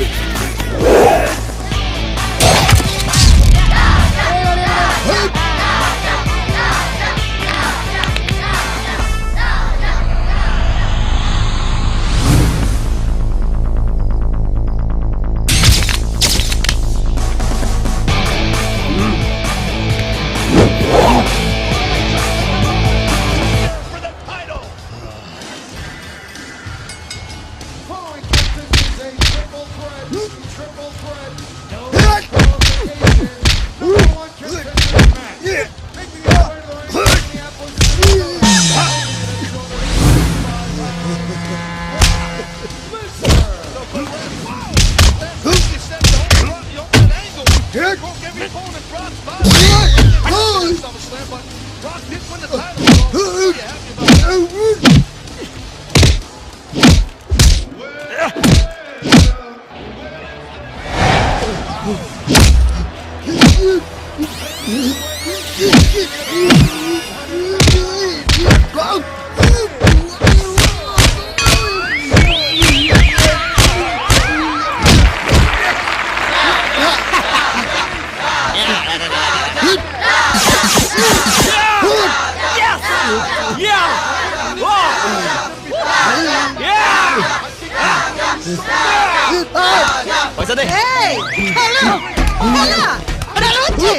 Music. phone and Brock's body. Brock did win the title. So I'm happy about that. Yeah. পয়সা দে এই খেলা খেলা খেলা হচ্ছে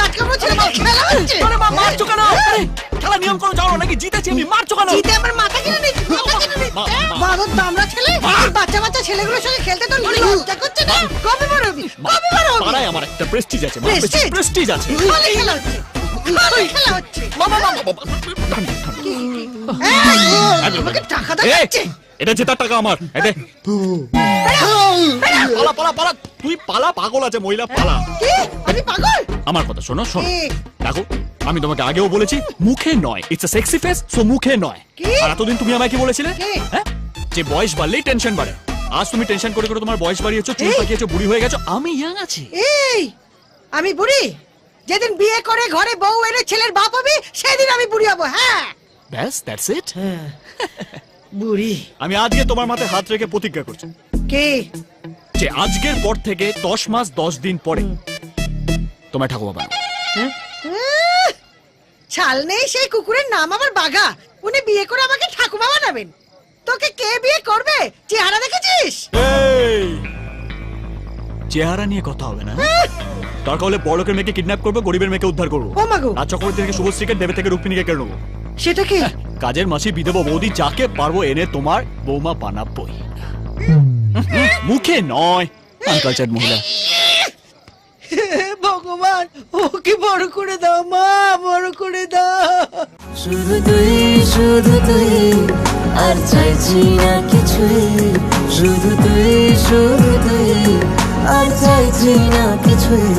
কাজকর্ম ছেড়ে দাও, খেলা হচ্ছে আরে মা মারছো কেন আরে, খেলা নিয়ম করে জানো নাকি জিতেছি আমি মারছো কেন জিতে আমার মাথা কিনে নিচ্ছি মাথা কিনে নিচ্ছি মা, মা। বাদর দামড়া ছেলে বাচ্চা বাচ্চা ছেলেগুলোর সঙ্গে খেলতে তো লজ্জা করছে না কবে বড় হবি কবে বড় হবি পাড়ায় আমার একটা প্রেস্টিজ আছে প্রেস্টিজ আছে খেলা হচ্ছে খেলা টাকা দাও এটা জেতার টাকা আমার। এদে পালা পালা পালা। তুই পালা পাগল আছে মহিলা পালা। আমি পাগল? আমার কথা শোনো শোনো? দেখো আমি তোমাকে আগেও বলেছি মুখে নয়। It's a sexy face so মুখে নয়। আর এতদিন তুমি আমায় কি বলেছিলে? হ্যাঁ? যে বয়স বাড়লেই টেনশন বাড়ে। আজ তুমি টেনশন করে করে তোমার বয়স বাড়িয়েছো চুল। পাকিয়েছো বুড়ি হয়ে গেছো আমি ইয়াং আছি। এই আমি বুড়ি? যেদিন বিয়ে করে ঘরে বউ এনে ছেলের বাপ হবে সেদিন আমি বুড়ি হব হ্যাঁ। ব্যাস দ্যাটস ইট বুড়ি। আমি আজকে তোমার মাথায় হাত রেখে প্রতিজ্ঞা করছি। কে? যে আজকের পর থেকে দশ মাস দশ দিন পরে তোমার ঠাকুমা বানাবো। ছাল নেই সেই কুকুরের নাম আবার বাঘা। উনি বিয়ে করে আমাকে ঠাকুমা বানাবেন। তোকে কে বিয়ে করবে? চেহারা দেখেছিস? চেহারা নিয়ে কথা হবে না হ্যাঁ? দরকার হলে বড়লোকের মেয়েকে কিডন্যাপ করব গরিবের মেয়েকে উদ্ধার করব। রাজ চক্রবর্তী থেকে শুভশ্রীকে দেবে থেকে রুক্মিণীকে কেড়ে নেব। সেটা কি? কাজের মাসি বিধব বৌদি যাকে পারব এনে তোমার বৌমা বানাবই। মুখে নয় আনকালচার মহিলা। ভগবান ওকে বড় করে দাও মা বড় করে দাও। শুধু তুই শুধু তুই আর চাইছি না কিছুই। শুধু তুই শুধু তুই আর চাইছি না কিছুই।